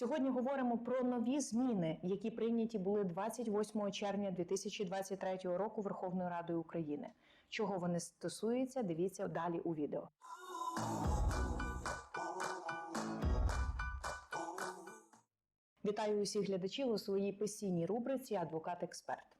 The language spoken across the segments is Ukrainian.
Сьогодні говоримо про нові зміни, які прийняті були 28 червня 2023 року Верховною Радою України. Чого вони стосуються, дивіться далі у відео. Вітаю усіх глядачів у своїй постійній рубриці Адвокат-експерт.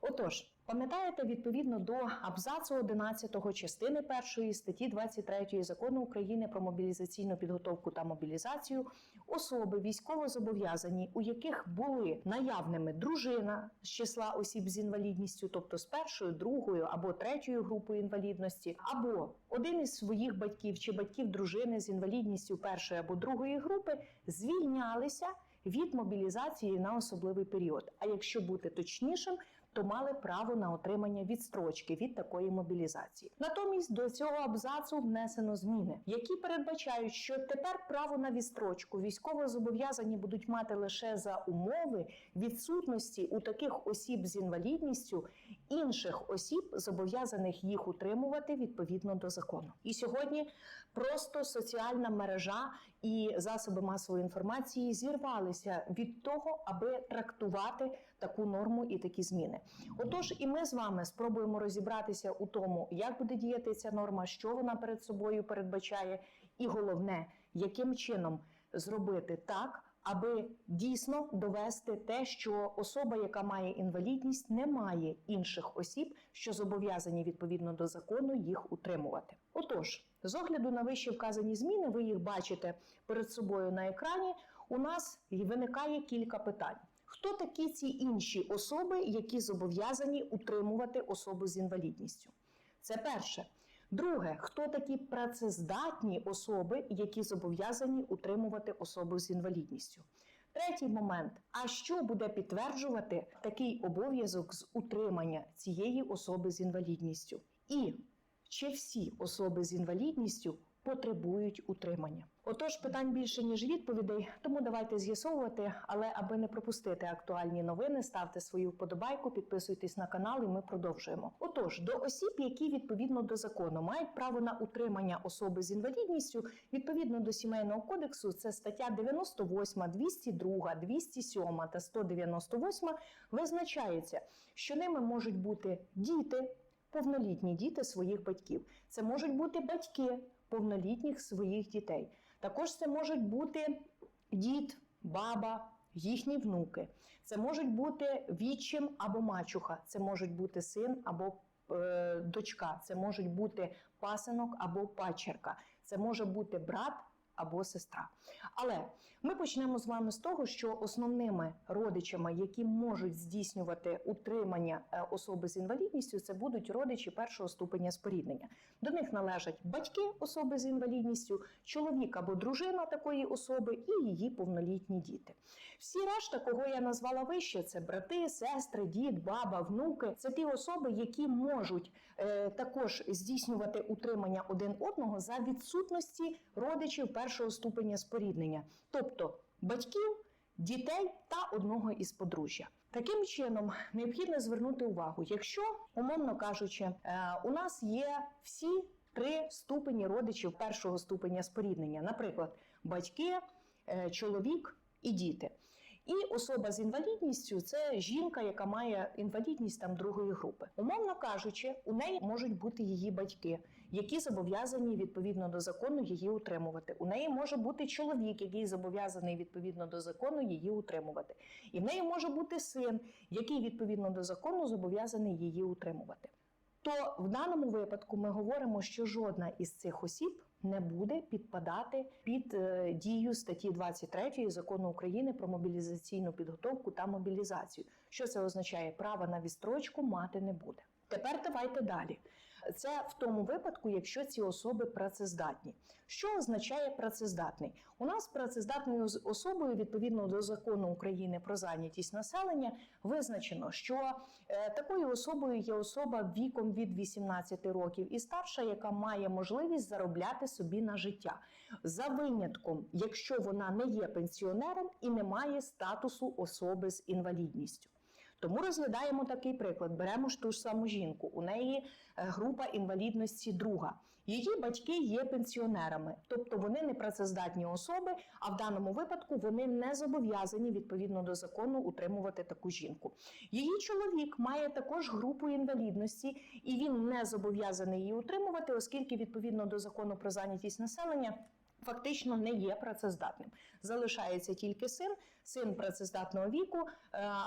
Отож, пам'ятаєте, відповідно до абзацу 11 частини 1 статті 23 закону України про мобілізаційну підготовку та мобілізацію особи військовозобов'язані, у яких були наявними дружина з числа осіб з інвалідністю, тобто з першою, другою або третьою групою інвалідності, або один із своїх батьків чи батьків дружини з інвалідністю першої або другої групи звільнялися від мобілізації на особливий період. А якщо бути точнішим, то мали право на отримання відстрочки від такої мобілізації. Натомість до цього абзацу внесено зміни, які передбачають, що тепер право на відстрочку військовозобов'язані будуть мати лише за умови відсутності у таких осіб з інвалідністю інших осіб, зобов'язаних їх утримувати відповідно до закону. І сьогодні просто соціальна мережа і засоби масової інформації зірвалися від того, аби трактувати таку норму і такі зміни. Отож, і ми з вами спробуємо розібратися у тому, як буде діяти ця норма, що вона перед собою передбачає, і головне, яким чином зробити так. Аби дійсно довести те, що особа, яка має інвалідність, не має інших осіб, що зобов'язані відповідно до закону їх утримувати. Отож, з огляду на вище вказані зміни, ви їх бачите перед собою на екрані. У нас виникає кілька питань. Хто такі ці інші особи, які зобов'язані утримувати особу з інвалідністю? Це перше. Друге, хто такі працездатні особи, які зобов'язані утримувати особу з інвалідністю? Третій момент: а що буде підтверджувати такий обов'язок з утримання цієї особи з інвалідністю? І чи всі особи з інвалідністю потребують утримання? Отож, питань більше ніж відповідей, тому давайте з'ясовувати. Але аби не пропустити актуальні новини, ставте свою вподобайку, підписуйтесь на канал, і ми продовжуємо. Отож, до осіб, які відповідно до закону мають право на утримання особи з інвалідністю, відповідно до сімейного кодексу, це стаття 98, 202, 207 та 198, визначається, що ними можуть бути діти. Повнолітні діти своїх батьків. Це можуть бути батьки повнолітніх своїх дітей. Також це можуть бути дід, баба, їхні внуки. Це можуть бути відчим або мачуха, це можуть бути син або е, дочка, це можуть бути пасинок або пачерка, це може бути брат або сестра. Але ми почнемо з вами з того, що основними родичами, які можуть здійснювати утримання е, особи з інвалідністю, це будуть родичі першого ступеня споріднення. До них належать батьки особи з інвалідністю, чоловік або дружина такої особи і її повнолітні діти. Всі решта, кого я назвала вище, це брати, сестри, дід, баба, внуки. Це ті особи, які можуть е, також здійснювати утримання один одного за відсутності родичів першого ступеня споріднення, тобто батьків, дітей та одного із подружжя. Таким чином необхідно звернути увагу, якщо, умовно кажучи, е, у нас є всі три ступені родичів першого ступеня споріднення, наприклад, батьки, е, чоловік і діти. І особа з інвалідністю це жінка, яка має інвалідність там другої групи. Умовно кажучи, у неї можуть бути її батьки, які зобов'язані відповідно до закону її утримувати. У неї може бути чоловік, який зобов'язаний відповідно до закону її утримувати. І в неї може бути син, який відповідно до закону зобов'язаний її утримувати. То в даному випадку ми говоримо, що жодна із цих осіб не буде підпадати під е, дію статті 23 закону України про мобілізаційну підготовку та мобілізацію. Що це означає? Право на відстрочку мати не буде. Тепер давайте далі. Це в тому випадку, якщо ці особи працездатні. Що означає працездатний? У нас працездатною особою, відповідно до закону України про зайнятість населення, визначено, що е, такою особою є особа віком від 18 років і старша, яка має можливість заробляти собі на життя за винятком, якщо вона не є пенсіонером і не має статусу особи з інвалідністю. Тому розглядаємо такий приклад. Беремо ж ту ж саму жінку. У неї е, група інвалідності друга. Її батьки є пенсіонерами, тобто вони не працездатні особи, а в даному випадку вони не зобов'язані відповідно до закону утримувати таку жінку. Її чоловік має також групу інвалідності, і він не зобов'язаний її утримувати, оскільки відповідно до закону про зайнятість населення. Фактично не є працездатним. Залишається тільки син, син працездатного віку, е,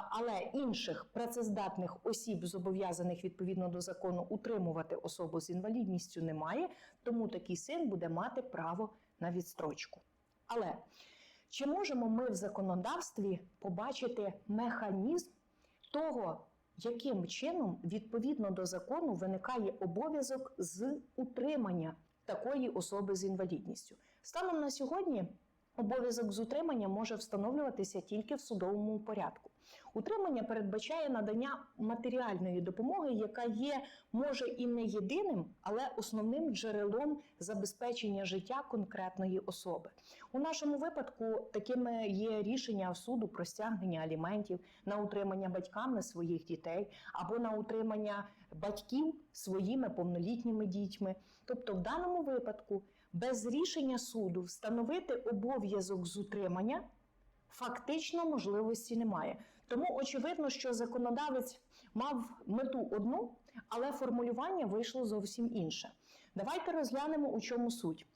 але інших працездатних осіб, зобов'язаних відповідно до закону утримувати особу з інвалідністю, немає. Тому такий син буде мати право на відстрочку. Але чи можемо ми в законодавстві побачити механізм того, яким чином відповідно до закону виникає обов'язок з утримання такої особи з інвалідністю? Станом на сьогодні обов'язок з утримання може встановлюватися тільки в судовому порядку. Утримання передбачає надання матеріальної допомоги, яка є може і не єдиним, але основним джерелом забезпечення життя конкретної особи. У нашому випадку такими є рішення суду про стягнення аліментів на утримання батьками своїх дітей або на утримання батьків своїми повнолітніми дітьми. Тобто, в даному випадку без рішення суду встановити обов'язок з утримання фактично можливості немає. Тому очевидно, що законодавець мав мету одну, але формулювання вийшло зовсім інше. Давайте розглянемо, у чому суть.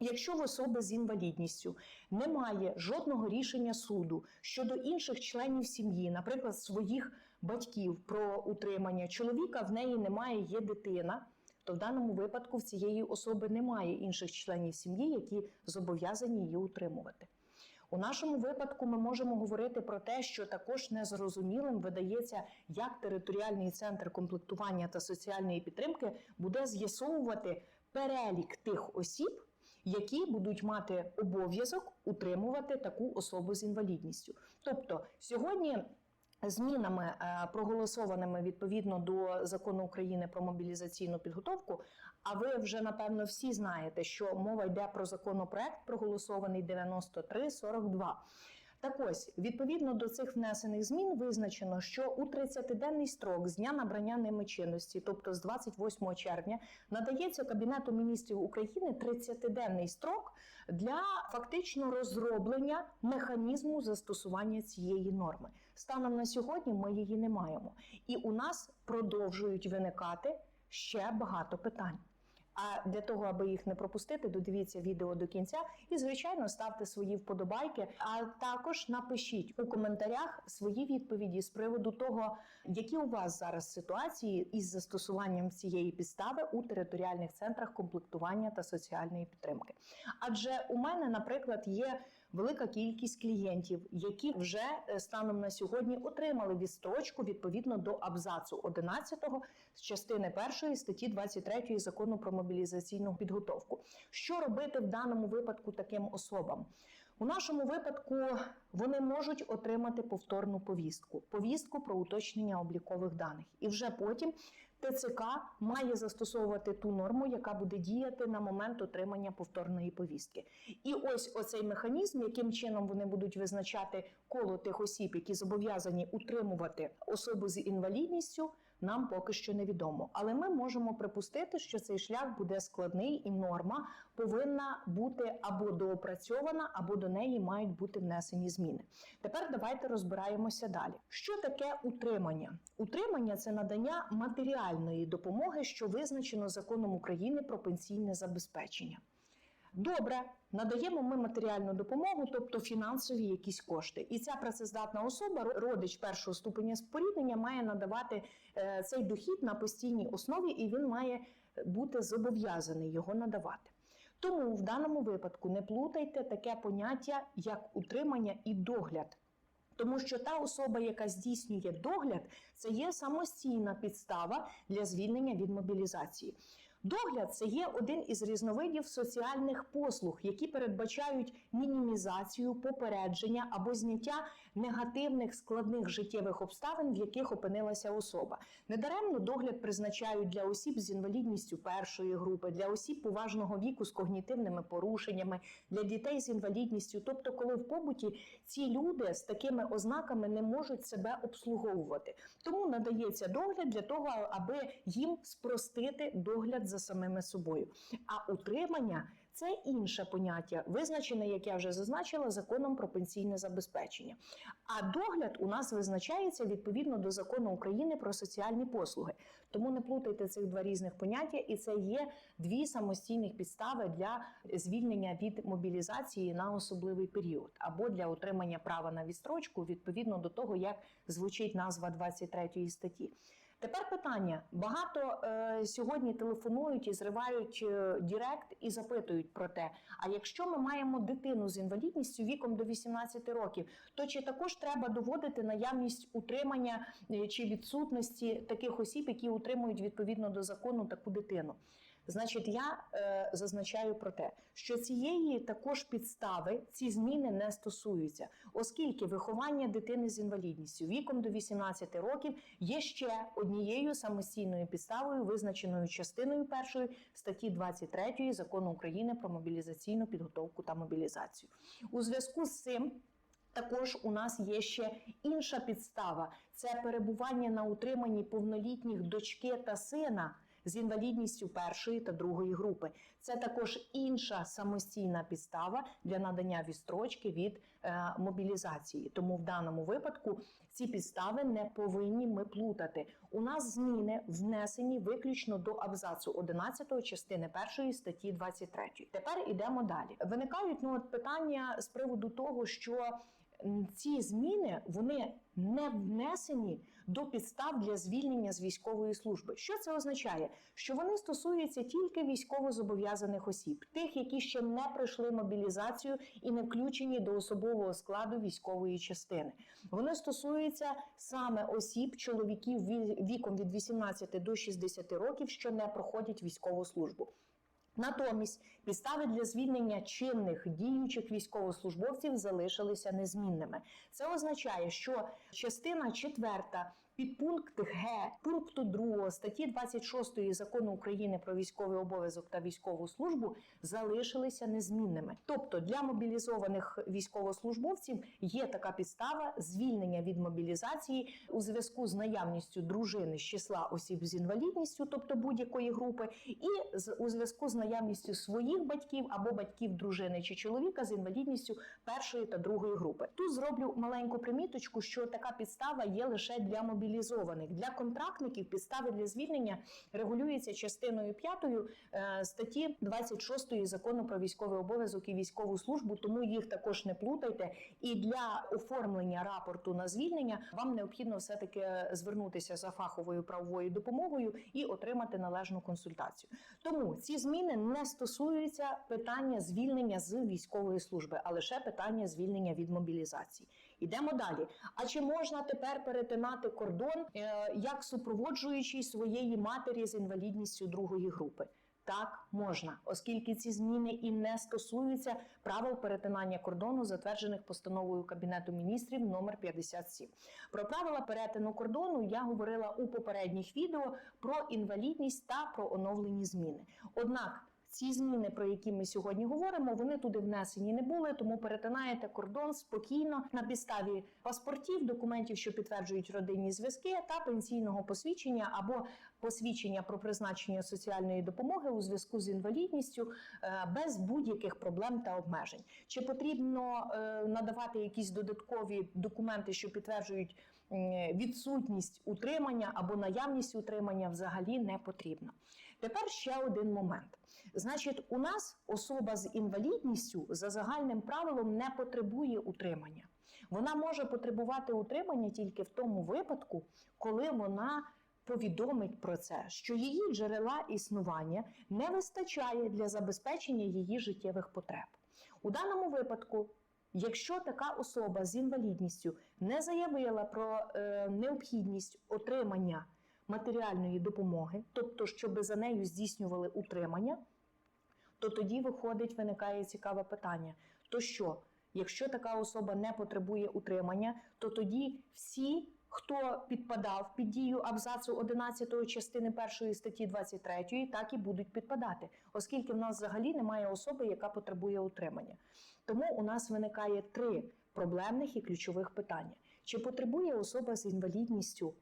Якщо в особи з інвалідністю немає жодного рішення суду щодо інших членів сім'ї, наприклад, своїх батьків про утримання чоловіка, в неї немає, є дитина, то в даному випадку в цієї особи немає інших членів сім'ї, які зобов'язані її утримувати. У нашому випадку ми можемо говорити про те, що також незрозумілим видається, як територіальний центр комплектування та соціальної підтримки буде з'ясовувати перелік тих осіб, які будуть мати обов'язок утримувати таку особу з інвалідністю. Тобто сьогодні. Змінами, е, проголосованими відповідно до закону України про мобілізаційну підготовку. А ви вже напевно всі знаєте, що мова йде про законопроект, проголосований 9342. Так ось, відповідно до цих внесених змін, визначено, що у 30-денний строк з дня набрання ними чинності, тобто з 28 червня, надається Кабінету міністрів України 30-денний строк для фактично розроблення механізму застосування цієї норми. Станом на сьогодні ми її не маємо, і у нас продовжують виникати ще багато питань. А для того, аби їх не пропустити, додивіться відео до кінця і, звичайно, ставте свої вподобайки. А також напишіть у коментарях свої відповіді з приводу того, які у вас зараз ситуації із застосуванням цієї підстави у територіальних центрах комплектування та соціальної підтримки. Адже у мене, наприклад, є велика кількість клієнтів, які вже е, станом на сьогодні отримали відстрочку відповідно до абзацу 11 з частини 1 статті 23 закону про мобілізаційну підготовку. Що робити в даному випадку таким особам? У нашому випадку вони можуть отримати повторну повістку, повістку про уточнення облікових даних, і вже потім ТЦК має застосовувати ту норму, яка буде діяти на момент отримання повторної повістки. І ось оцей механізм, яким чином вони будуть визначати коло тих осіб, які зобов'язані утримувати особу з інвалідністю. Нам поки що невідомо, але ми можемо припустити, що цей шлях буде складний, і норма повинна бути або доопрацьована, або до неї мають бути внесені зміни. Тепер давайте розбираємося далі. Що таке утримання? Утримання це надання матеріальної допомоги, що визначено законом України про пенсійне забезпечення. Добре, надаємо ми матеріальну допомогу, тобто фінансові якісь кошти. І ця працездатна особа, родич першого ступеня споріднення, має надавати е, цей дохід на постійній основі, і він має бути зобов'язаний його надавати. Тому в даному випадку не плутайте таке поняття, як утримання і догляд. Тому що та особа, яка здійснює догляд, це є самостійна підстава для звільнення від мобілізації. Догляд це є один із різновидів соціальних послуг, які передбачають мінімізацію, попередження або зняття негативних складних життєвих обставин, в яких опинилася особа. Недаремно догляд призначають для осіб з інвалідністю першої групи, для осіб поважного віку з когнітивними порушеннями, для дітей з інвалідністю. Тобто, коли в побуті ці люди з такими ознаками не можуть себе обслуговувати. Тому надається догляд для того, аби їм спростити догляд за самими собою. А утримання це інше поняття, визначене, як я вже зазначила, законом про пенсійне забезпечення. А догляд у нас визначається відповідно до закону України про соціальні послуги. Тому не плутайте цих два різних поняття, і це є дві самостійних підстави для звільнення від мобілізації на особливий період або для отримання права на відстрочку відповідно до того, як звучить назва 23 статті. Тепер питання: багато е, сьогодні телефонують і зривають е, Дірект і запитують про те: а якщо ми маємо дитину з інвалідністю віком до 18 років, то чи також треба доводити наявність утримання е, чи відсутності таких осіб, які утримують відповідно до закону таку дитину? Значить, я е, зазначаю про те, що цієї також підстави ці зміни не стосуються, оскільки виховання дитини з інвалідністю віком до 18 років є ще однією самостійною підставою, визначеною частиною першої статті 23 закону України про мобілізаційну підготовку та мобілізацію. У зв'язку з цим. Також у нас є ще інша підстава: це перебування на утриманні повнолітніх дочки та сина з інвалідністю першої та другої групи. Це також інша самостійна підстава для надання відстрочки від е, мобілізації. Тому в даному випадку ці підстави не повинні ми плутати. У нас зміни внесені виключно до абзацу 11 частини першої статті 23. Тепер ідемо далі. Виникають ну от питання з приводу того, що ці зміни вони не внесені до підстав для звільнення з військової служби. Що це означає? Що вони стосуються тільки військовозобов'язаних осіб, тих, які ще не пройшли мобілізацію і не включені до особового складу військової частини. Вони стосуються саме осіб, чоловіків віком від 18 до 60 років, що не проходять військову службу. Натомість підстави для звільнення чинних діючих військовослужбовців залишилися незмінними. Це означає, що частина четверта Підпункт Г пункту 2 статті 26 закону України про військовий обов'язок та військову службу залишилися незмінними. Тобто для мобілізованих військовослужбовців є така підстава звільнення від мобілізації у зв'язку з наявністю дружини з числа осіб з інвалідністю, тобто будь-якої групи, і з у зв'язку з наявністю своїх батьків або батьків дружини чи чоловіка з інвалідністю першої та другої групи. Тут зроблю маленьку приміточку, що така підстава є лише для мобілізації мобілізованих для контрактників підстави для звільнення регулюються частиною 5 е, статті 26 закону про військовий обов'язок і військову службу. Тому їх також не плутайте. І для оформлення рапорту на звільнення вам необхідно все таки звернутися за фаховою правовою допомогою і отримати належну консультацію. Тому ці зміни не стосуються питання звільнення з військової служби, а лише питання звільнення від мобілізації. Ідемо далі. А чи можна тепер перетинати кордон е, як супроводжуючий своєї матері з інвалідністю другої групи? Так, можна, оскільки ці зміни і не стосуються правил перетинання кордону, затверджених постановою Кабінету міністрів номер 57. Про правила перетину кордону я говорила у попередніх відео про інвалідність та про оновлені зміни. Однак ці зміни, про які ми сьогодні говоримо, вони туди внесені не були, тому перетинаєте кордон спокійно на підставі паспортів, документів, що підтверджують родинні зв'язки, та пенсійного посвідчення або посвідчення про призначення соціальної допомоги у зв'язку з інвалідністю е, без будь-яких проблем та обмежень. Чи потрібно е, надавати якісь додаткові документи, що підтверджують відсутність утримання або наявність утримання, взагалі не потрібно. Тепер ще один момент. Значить, у нас особа з інвалідністю за загальним правилом не потребує утримання. Вона може потребувати утримання тільки в тому випадку, коли вона повідомить про це, що її джерела існування не вистачає для забезпечення її життєвих потреб. У даному випадку, якщо така особа з інвалідністю не заявила про е, необхідність отримання матеріальної допомоги, тобто, щоб за нею здійснювали утримання, то тоді виходить, виникає цікаве питання: то що, якщо така особа не потребує утримання, то тоді всі, хто підпадав під дію абзацу 11 частини 1 статті 23, так і будуть підпадати, оскільки в нас взагалі немає особи, яка потребує утримання. Тому у нас виникає три проблемних і ключових питання: чи потребує особа з інвалідністю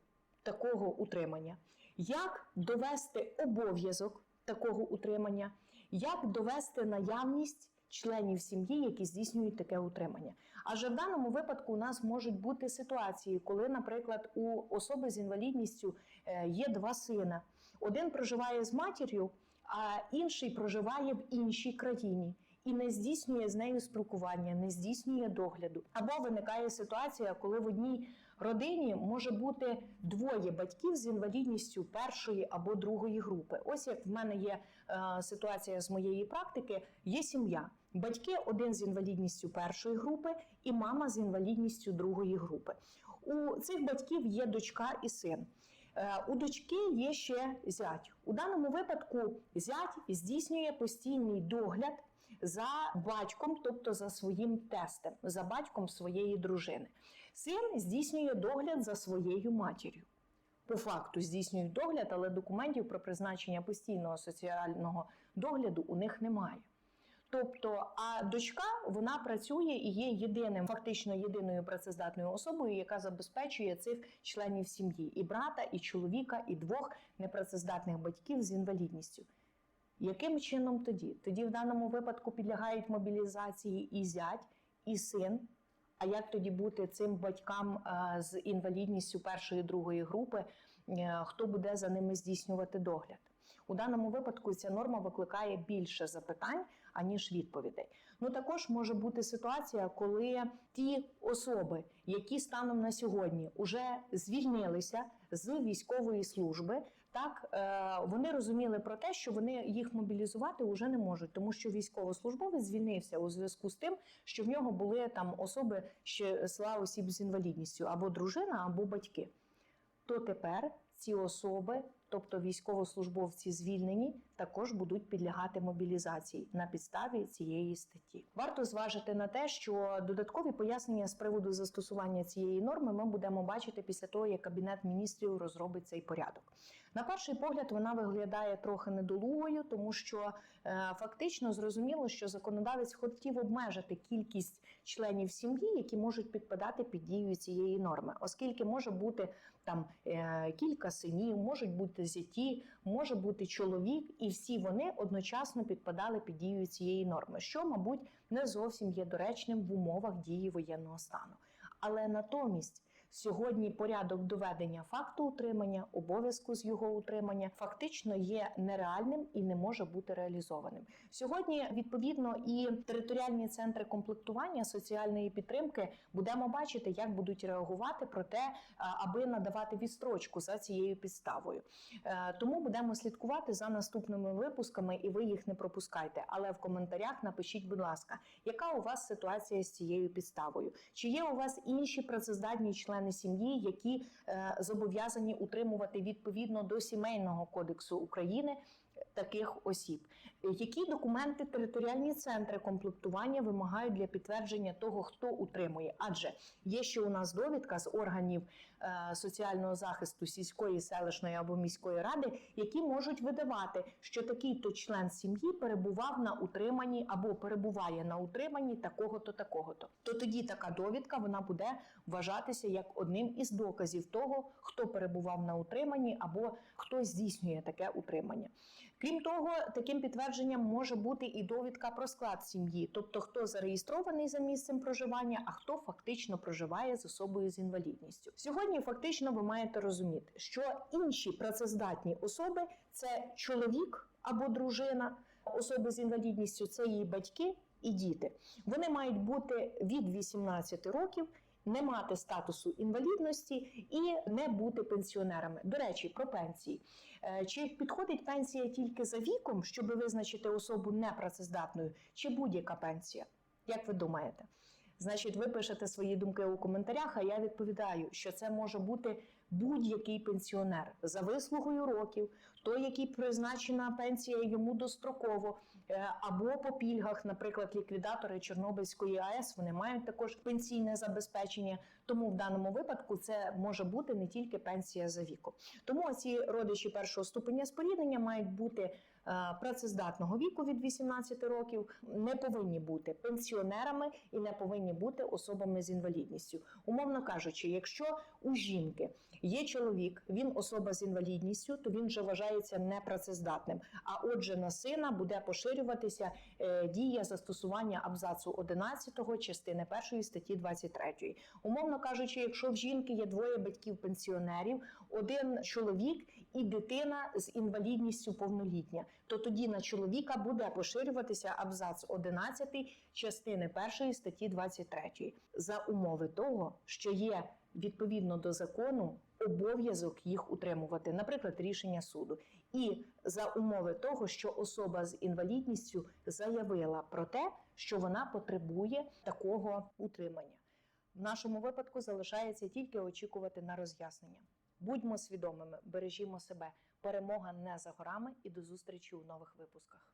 такого утримання? Як довести обов'язок такого утримання? Як довести наявність членів сім'ї, які здійснюють таке утримання? Адже в даному випадку у нас можуть бути ситуації, коли, наприклад, у особи з інвалідністю е, є два сина. Один проживає з матір'ю, а інший проживає в іншій країні і не здійснює з нею спілкування, не здійснює догляду. Або виникає ситуація, коли в одній родині може бути двоє батьків з інвалідністю першої або другої групи. Ось як в мене є е, ситуація з моєї практики: є сім'я. Батьки один з інвалідністю першої групи і мама з інвалідністю другої групи. У цих батьків є дочка і син. Е, У дочки є ще зять. У даному випадку зять здійснює постійний догляд за батьком, тобто за своїм тестем, за батьком своєї дружини. Син здійснює догляд за своєю матір'ю. По факту здійснюють догляд, але документів про призначення постійного соціального догляду у них немає. Тобто, а дочка вона працює і є єдиним, фактично єдиною працездатною особою, яка забезпечує цих членів сім'ї: і брата, і чоловіка, і двох непрацездатних батьків з інвалідністю. Яким чином тоді? Тоді в даному випадку підлягають мобілізації і зять, і син. А як тоді бути цим батькам е, з інвалідністю першої другої групи? е, Хто буде за ними здійснювати догляд? У даному випадку ця норма викликає більше запитань аніж відповідей. Ну також може бути ситуація, коли ті особи, які станом на сьогодні вже звільнилися з військової служби, так е, вони розуміли про те, що вони їх мобілізувати вже не можуть, тому що військовослужбовець звільнився у зв'язку з тим, що в нього були там особи ще села осіб з інвалідністю або дружина, або батьки. То тепер ці особи, тобто військовослужбовці звільнені, також будуть підлягати мобілізації на підставі цієї статті. Варто зважити на те, що додаткові пояснення з приводу застосування цієї норми ми будемо бачити після того, як кабінет міністрів розробить цей порядок. На перший погляд вона виглядає трохи недолугою, тому що е, фактично зрозуміло, що законодавець хотів обмежити кількість членів сім'ї, які можуть підпадати під дію цієї норми, оскільки може бути там е, кілька синів, можуть бути зяті, може бути чоловік, і всі вони одночасно підпадали під дію цієї норми, що, мабуть, не зовсім є доречним в умовах дії воєнного стану. Але натомість сьогодні порядок доведення факту утримання, обов'язку з його утримання фактично є нереальним і не може бути реалізованим. Сьогодні відповідно і територіальні центри комплектування соціальної підтримки будемо бачити, як будуть реагувати про те, аби надавати відстрочку за цією підставою. Е, Тому будемо слідкувати за наступними випусками, і ви їх не пропускайте. Але в коментарях напишіть, будь ласка, яка у вас ситуація з цією підставою? Чи є у вас інші працездатні члени сім'ї, які е, зобов'язані утримувати відповідно до сімейного кодексу України? Таких осіб, які документи територіальні центри комплектування вимагають для підтвердження того, хто утримує? Адже є ще у нас довідка з органів е, соціального захисту сільської, селищної або міської ради, які можуть видавати, що такий-то член сім'ї перебував на утриманні або перебуває на утриманні такого-то, такого-то. То тоді така довідка вона буде вважатися як одним із доказів того, хто перебував на утриманні або хто здійснює таке утримання. Крім того, таким підтвердженням може бути і довідка про склад сім'ї, тобто хто зареєстрований за місцем проживання, а хто фактично проживає з особою з інвалідністю. Сьогодні фактично ви маєте розуміти, що інші працездатні особи це чоловік або дружина, особи з інвалідністю це її батьки і діти. Вони мають бути від 18 років. Не мати статусу інвалідності і не бути пенсіонерами. До речі, про пенсії. Е, Чи підходить пенсія тільки за віком, щоб визначити особу непрацездатною, чи будь-яка пенсія? Як ви думаєте? Значить, ви пишете свої думки у коментарях, а я відповідаю, що це може бути будь-який пенсіонер за вислугою років, той, який призначена пенсія йому достроково, е, або по пільгах, наприклад, ліквідатори Чорнобильської АЕС, вони мають також пенсійне забезпечення. Тому в даному випадку це може бути не тільки пенсія за віком. Тому ці родичі першого ступеня споріднення мають бути е, працездатного віку від 18 років, не повинні бути пенсіонерами і не повинні бути особами з інвалідністю. Умовно кажучи, якщо у жінки є чоловік, він особа з інвалідністю, то він вже вважається непрацездатним. А отже, на сина буде поширюватися е, дія застосування абзацу 11 частини 1 статті 23. Умовно кажучи, якщо в жінки є двоє батьків-пенсіонерів, один чоловік і дитина з інвалідністю повнолітня, то тоді на чоловіка буде поширюватися абзац 11 частини 1 статті 23 за умови того, що є відповідно до закону обов'язок їх утримувати, наприклад, рішення суду, і за умови того, що особа з інвалідністю заявила про те, що вона потребує такого утримання. В нашому випадку залишається тільки очікувати на роз'яснення. Будьмо свідомими, бережімо себе. Перемога не за горами і до зустрічі у нових випусках.